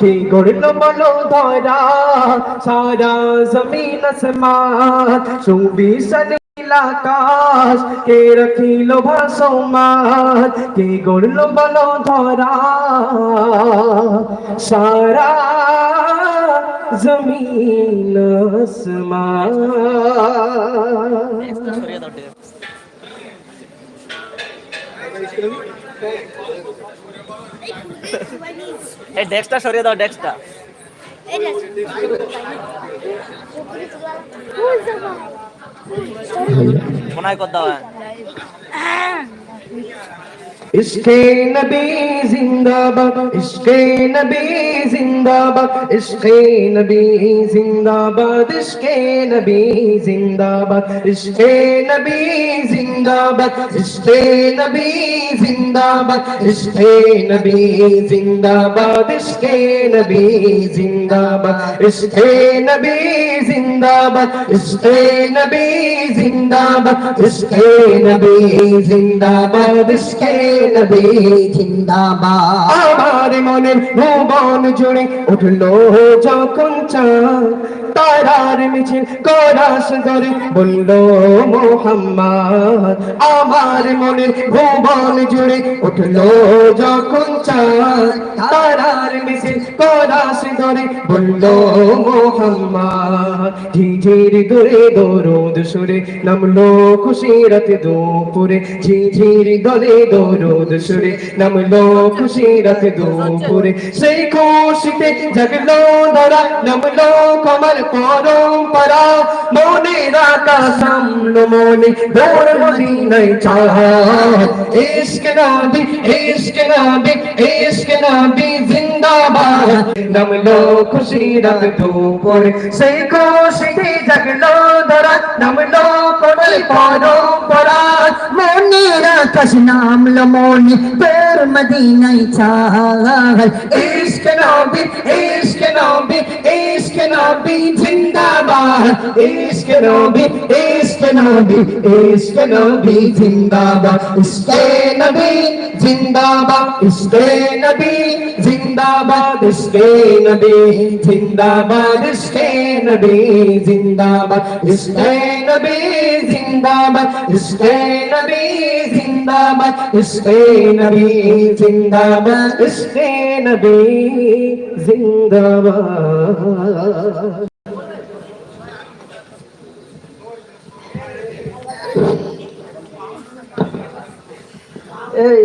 কে গড়ল বলো ধরা? সারা জমিন আসমান সুবিশ নীল আকাশ, কে রাখিল ভাসমান কে গড়ল বলো ধরা? সারা জমিন আসমান। এই ডেস্কটা সরিয়ে দাও ডেস্কটা মনে হয় কর দাও হ্যাঁ। ইসকে নবী জিন্দাবাদ ইসকে নবী জিন্দাবাদ ইসকে নবী জিন্দাবাদ ইসকে নবী জিন্দাবাদ ইসকে নবী জিন্দাবাদ ইসকে নবী জিন্দাবাদ ইসকে নবী জিন্দাবাদ ইসকে নবী জিন্দাবাদ ইসকে নবী জিন্দাবাদ ইসকে নবী জিন্দাবাদ ইসকে নবী জিন্দাবাদ ইসকে আমার মনের ভুবন জুড়ে উঠল যখন তারার মিছিল কোরাস ধরে বলল, মোহাম্মদ। আমার মনের ভুবন জুড়ে উঠল যখন তারার মিছিল কোরাস ধরে বলল, মোহাম্মদ। ঝিঝির দূরে দরুদ সুরে নামলো খুশি রাতে দুপুরে। ঝিঝির দলে দরুদ সুরে নামলো খুশি রাতে দুপুরে। সেই খুশিতে জাগলো ধরা নামলো কমল পরম্পরা। মনে রাখা সামলো মনে, দৌড় মদিনায় চাহ ইশক নবী ইশক নবী ইশক নবী নামলো খুশি রাত দুপুরে সেই খুশিতে জাগলো ধরা, নামলো কমল পরম্পরা মনে রাখাস নাম লমনি তোর মদিনাই চাল ইশক নবী ইশক নবী ইশক নবী, জিন্দাবাদ। ইশক নবী ইশক নবী ইশক নবী, জিন্দাবাদ। ইশকে নবী, জিন্দাবাদ। ইশকে নবী, জিন্দাবাদ। ইশকে নবী, জিন্দাবাদ ইশকে নবী, জিন্দাবাদ ইশকে নবী, জিন্দাবাদ ইশকে নবী, জিন্দাবাদ ইশকে নবী, জিন্দাবাদ ইশকে নবী, জিন্দাবাদ। এই